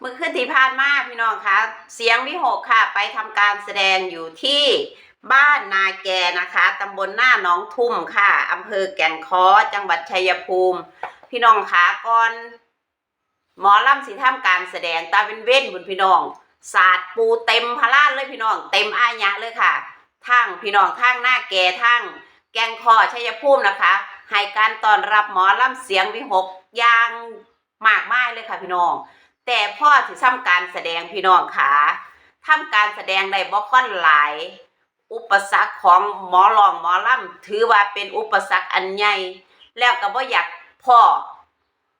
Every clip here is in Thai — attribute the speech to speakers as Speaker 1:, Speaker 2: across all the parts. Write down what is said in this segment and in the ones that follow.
Speaker 1: เมื่อคืนที่ผ่านมาพี่น้องคะเสียงวิหกค่ะ ไปทำการแสดงอยู่ที่บ้านนาแกนะคะตำบลหน้าหนองทุ่มค่ะอำเภอแก่งค้อจังหวัดชัยภูมิ พี่น้องคะก่อน หมอลำสิทำการแสดงตาเป็นเว้นบุญพี่น้องศาสตร์ปูเต็มพลานเลยพี่น้อง เต็มอายะเลยค่ะทั้งพี่น้องทั้งหน้าแก่ทั้งแกงคอชัยภูมินะคะให้การต้อนรับหมอลำเสียงวิหกอย่างมากมายเลยค่ะพี่น้อง แต่พ่อที่ทำการแสดงพี่น้องขาทำการแสดงได้บ่ค่อนหลาย อุปสรรคของหมอลองหมอลำถือว่าเป็นอุปสรรคอันใหญ่แล้วก็บ่อยากพ่อ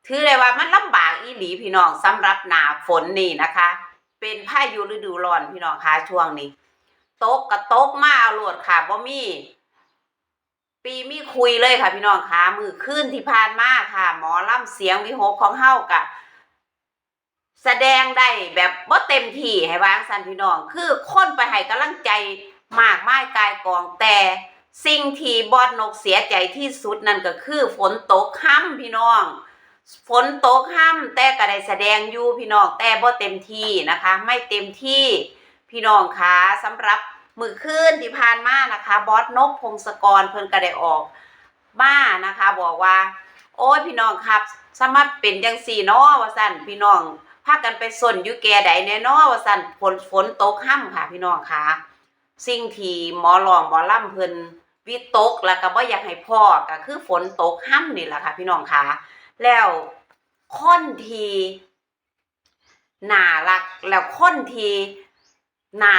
Speaker 1: ถือเลยว่ามันลำบากอีหลีพี่น้องสำหรับหนาฝนนี่นะคะ เป็นพายุฤดูร้อนพี่น้องคะช่วงนี้ตกกระตกมาเอาโลดค่ะบ่มีปีมีคุยเลยค่ะพี่น้องคะมือขึ้นที่ผ่านมาค่ะ หมอลำเสียงวิหกของเฮากะ แสดงได้แบบบ่เต็มที่ให้วางสันพี่น้อง คือคนไปให้กำลังใจมากมายกายกองแต่สิ่งที่บอดนกเสียใจที่สุดนั่นก็คือฝนตกค่ำพี่น้อง ฝนตกค่ำแต่ก็ได้แสดงอยู่พี่น้องแต่บ่เต็มที่นะคะ ไม่เต็มที่พี่น้องคะสำหรับมือคืนที่ผ่านมานะคะ บอสนกพงศกรเพิ่นก็ได้ออกมานะคะ บอกว่า โอ้ยพี่น้องครับสมัครเป็นจังสี่เนาะว่าสั่นพี่น้องากันไปสนอยู่แก่ใดแน่นาะว่าสั่นฝนฝนตกค่ำค่ะ พี่น้องคะสิ่งที่หมอรองหมอล่ำเพิ่นวิตกแล้วก็บ่อยากให้พ่อก็คือฝนตกค่ำนี่แหละค่ะ พี่น้องคะแล้วคนทีน่ารักแล้วคนทีน่า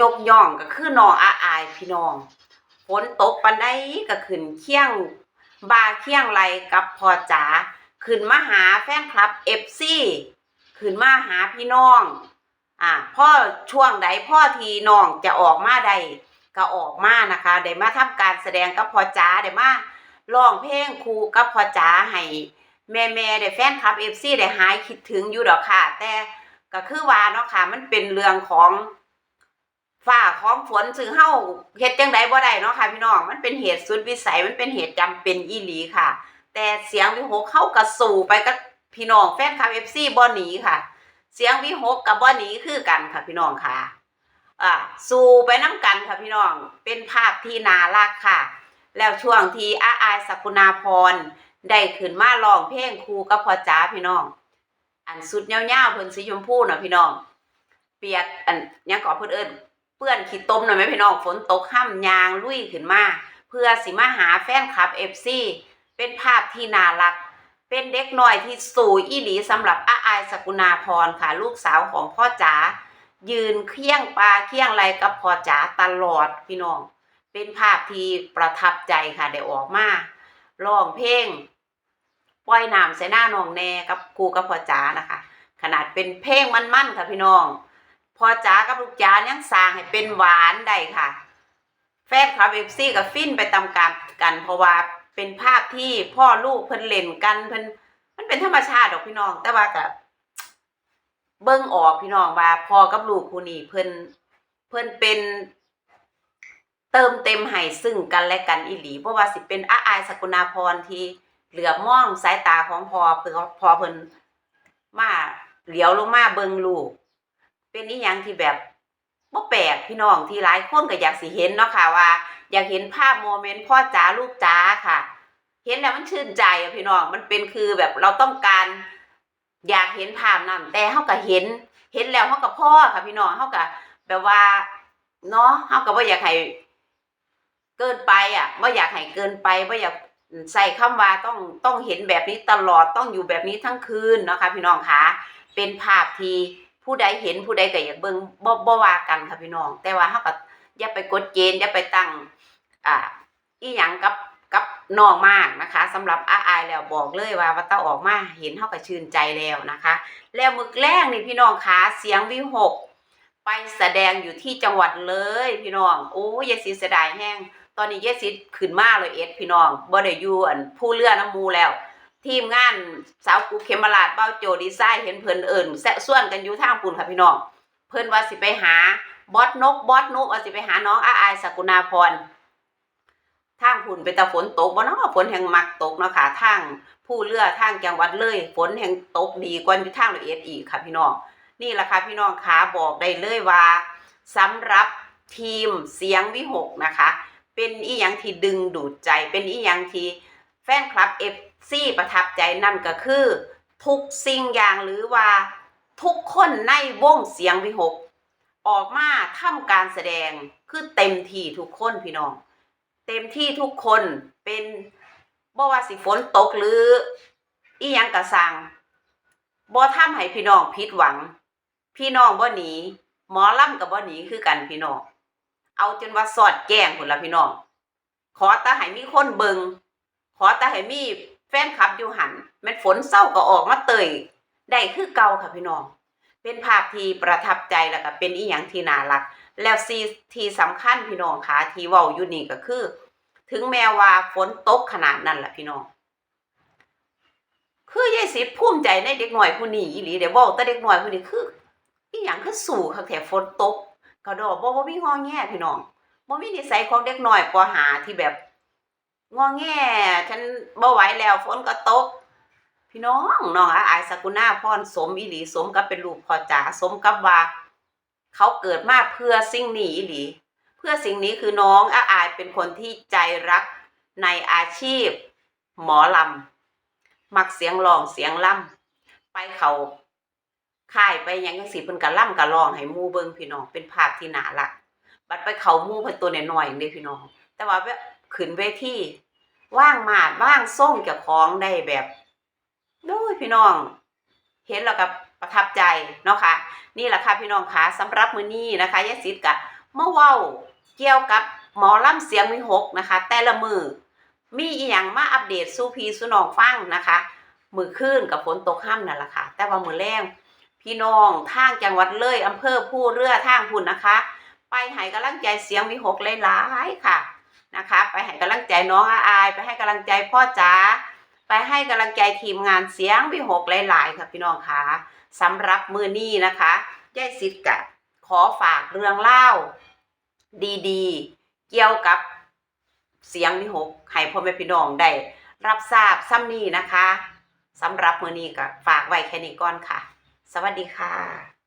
Speaker 1: ยกย่องก็คือน้องอาอายพี่น้องฝนตกปันไดก็ขึ้นเคียงบาเคียงไหลกับพ่อจ๋าขึ้นมาหาแฟนคลับเอฟซี ขึ้นมาหาพี่น้อง อ่าพ่อช่วงใดพ่อทีน้องจะออกมาใดก็ออกมานะคะได้มาทำการแสดงกับพ่อจ๋าได้มาร้องเพลงครูกับพ่อจ๋าให้แม่แม่ได้แฟนคลับเอฟซีได้หายคิดถึงอยู่ดอกค่ะ แต่ก็คือว่าเนาะค่ะ มันเป็นเรื่องของฝ้าของฝนซึ่งเฮาเฮ็ดจังไดบ่ได้เนาะค่ะพี่น้องมันเป็นเหตุสุดวิสัยมันเป็นเหตุจำเป็นอีหลีค่ะ แต่เสียงวิหกเข้ากระสู่ไปกับ พี่น้องแฟนคลับเอฟซีบ่หนีค่ะ เสียงวิหกกับบ่หนีคือกันค่ะพี่น้องค่ะอ่าสู่ไปน้ำกันค่ะพี่น้องเป็นภาพที่น่ารักค่ะ แล้วช่วงที่อาอายสกุณาพรได้ขึ้นมาร้องเพลงครูกับพ่อจ๋าพี่น้อง อันสุดยาๆเพิ่นสีชมพูน่ะพี่น้อง เปียกอันยังก่อเพิ่นเอิ้นเปื้อนขี้ต้มหน่อยไหมพี่น้องฝนตกห้ำยางลุยขึ้นมา เพื่อสิมาหาแฟนคลับ FC เป็นภาพที่น่ารัก เป็นเด็กน้อยที่สู่อีหลีสำหรับอาอายสกุณาพรค่ะ ลูกสาวของพ่อจ๋ายืนเคี่ยงปลาเคี่ยงไรกับพ่อจ๋าตลอดพี่น้อง เป็นภาพที่ประทับใจค่ะได้ออกมาร้องเพลงปล่อยน้ำใส่หน้าน้องแน่กับครูกับพ่อจ๋านะคะ ขนาดเป็นเพลงมันๆค่ะพี่น้องพ่อจ๋ากับลูกจ๋ายังสร้างให้เป็นหวานได้ค่ะ แฟนคลับเอฟซีกับฟินไปตามกันกันเพราะว่า เป็นภาพที่พ่อลูกเพิ่นเล่นกันเพิ่นมันเป็นธรรมชาติดอกพี่น้อง แต่ว่ากับเบิ่งออกพี่น้องว่าพ่อกับลูกคู่นี้เพิ่นเพิ่นเป็นเติมเต็มให้ซึ่งกันและกันอีหลีเพราะว่าสิเป็นอาอายสกุณาพรที่เหลือมองสายตาของพอเพื่อพอเพิ่นมาเหลียวลงมาเบิ่งลูก เป็นอีหยังที่แบบบ่แปลกพี่น้องที่หลายคนก็อยากสิเห็นเนาะค่ะว่า อยากเห็นภาพโมเมนต์พ่อจ๋าลูกจ๋าค่ะ เห็นแล้วมันชื่นใจอะพี่น้องมันเป็นคือแบบเราต้องการ อยากเห็นภาพนั้นแต่เฮาก็เห็น เห็นแล้วเฮาก็พ่อค่ะพี่น้องเฮาก็แบบว่าเนาะเฮาก็บ่อยากให้เกินไปอะบ่อยากให้เกินไปบ่อยากใส่คำว่าต้องต้องเห็นแบบนี้ตลอดต้องอยู่แบบนี้ทั้งคืนนะคะ พี่น้องคะเป็นภาพที่ผู้ใดเห็นผู้ใดก็อยากเบิ่งบ่บ่ว่ากันค่ะพี่น้อง แต่ว่าเฮาก็อย่าไปกดเกณฑ์อย่าไปตั้ง อ่าอีหยังกับ น้องมากนะคะสำหรับอาอายแล้วบอกเลยว่าว่าตาออกมาเห็นเฮาก็ชื่นใจแล้วนะคะ แล้วมึกแรกนี่พี่น้องคะเสียงวิหกไปแสดงอยู่ที่จังหวัดเลย พี่น้องโอ้ยายสิเสดายแห้งตอนนี้เยสิขึ้นมาเลยเอ็ดพี่น้องบ่ได้อยู่อันผู้เรือน้ำมูแล้ว ทีมงานสาวกูเขมราดเบ้าโจดีไซน์เห็นเพิ่นเอิ่นแซะส่วนกันอยู่ทางปุ่นค่ะพี่น้องเพิ่นว่าสิไปหาบอสนกบอสนุกว่าสิไปหาน้องอาอายสกุณาพร ทางพุ่นไปแต่ฝนตกบ่เนาะฝนแห่งมักตกเนาะค่ะทางผู้เรือทางจังหวัดเลย ฝนแห่งตกดีกว่าอยู่ทางละเอียดอีกค่ะพี่น้องนี่แหละค่ะพี่น้องคะบอกได้เลยว่าสำหรับทีมเสียงวิหกนะคะ เป็นอีหยังที่ดึงดูดใจ เป็นอีหยังที่แฟนคลับเอฟซีประทับใจนั่นก็คือ ทุกสิ่งอย่างหรือว่าทุกคนในวงเสียงวิหก ออกมาทำการแสดงคือเต็มที่ทุกคนพี่น้อง เต็มที่ทุกคนเป็นบ่ว่าสิฝนตกหรือ อียังกระสังบ่ทำให้พี่น้องผิดหวัง พี่น้องบ่หนีหมอลำกับบ่หนีคือกันพี่น้องเอาจนว่าสอดแก้งพุ่นละพี่น้องขอต่ให้มีคนเบิงขอต่ให้มีแฟนคลับอยู่หันแม่นฝนเศร้าก็ออกมาเตยได้คือเก่าค่ะพี่น้อง เป็นภาพที่ประทับใจแล้วก็เป็นอีหยังที่น่ารัก แล้วซีที่สำคัญพี่น้องคะที่เว้าอยู่นี่ก็คือ ถึงแม้ว่าฝนตกขนาดนั้นแหละพี่น้อง คือยายสิภูมิใจในเด็กหน่อยผู้นี้อีหลีเดี๋ยวเว้าแต่เด็กหน่อยผู้นี้คืออีหยังคือสู่คักแท้ฝนตกก็ดอกบ่บ่มีงอแงพี่น้องบ่มีนิสัยของเด็กหน้อยปหาที่แบบงอแงฉันบ่ไหวแล้วฝนก็ตก พี่น้องน้องอาอายสกุณาพรสมอีหลีสมกับเป็นลูกพ่อจ๋าสมกับว่า เขาเกิดมาเพื่อสิ่งนี้อีหลี เพื่อสิ่งนี้คือน้องอาอายเป็นคนที่ใจรักในอาชีพ หมอลำมักเสียงร้องเสียงล่ำไปเขาค่ายไปยังจังสิเพิ่นก็ล่ำก็ร้องให้มู่เบิ่งพี่น้องเป็นภาพที่หนารักบัดไปเขามู่เพิ่นตัวน้อยๆเด้พี่น้อง แต่ว่าขึ้นเวทีว่างมาดว่างส่งเจ้าของได้แบบ โอ้ยพี่น้อง เห็นแล้วก็ประทับใจเนาะค่ะ นี่แหละค่ะพี่น้องคะสำหรับมื้อนี้นะคะยายสิทธิ์กะมาเว้าเกี่ยวกับหมอลำเสียงมีหกนะคะ แต่ละมือมีอีหยังมาอัปเดตสู่พี่สู่น้องฟังนะคะ มือคืนกับฝนตกห้ามนั่นแหละค่ะ แต่ว่ามือแรงพี่น้องทางจังหวัดเลยอำเภอผู้เรือทางพุ่นนะคะ ไปให้กำลังใจเสียงมีหกหลายๆค่ะนะคะ ไปให้กำลังใจน้องอาอาย ไปให้กำลังใจพ่อจ๋า ไปให้กำลังใจทีมงานเสียงวิหกหลาย ๆ ค่ะพี่น้องค่ะสำหรับมือนี้นะคะยายสิทธิ์กะขอฝากเรื่องเล่า ดีๆ เกี่ยวกับเสียงวิหกให้พ่อแม่พี่น้องได้รับทราบซ้ำนี้นะคะสำหรับมือนี้ก็ฝากไว้แค่นี้ก่อนค่ะ สวัสดีค่ะ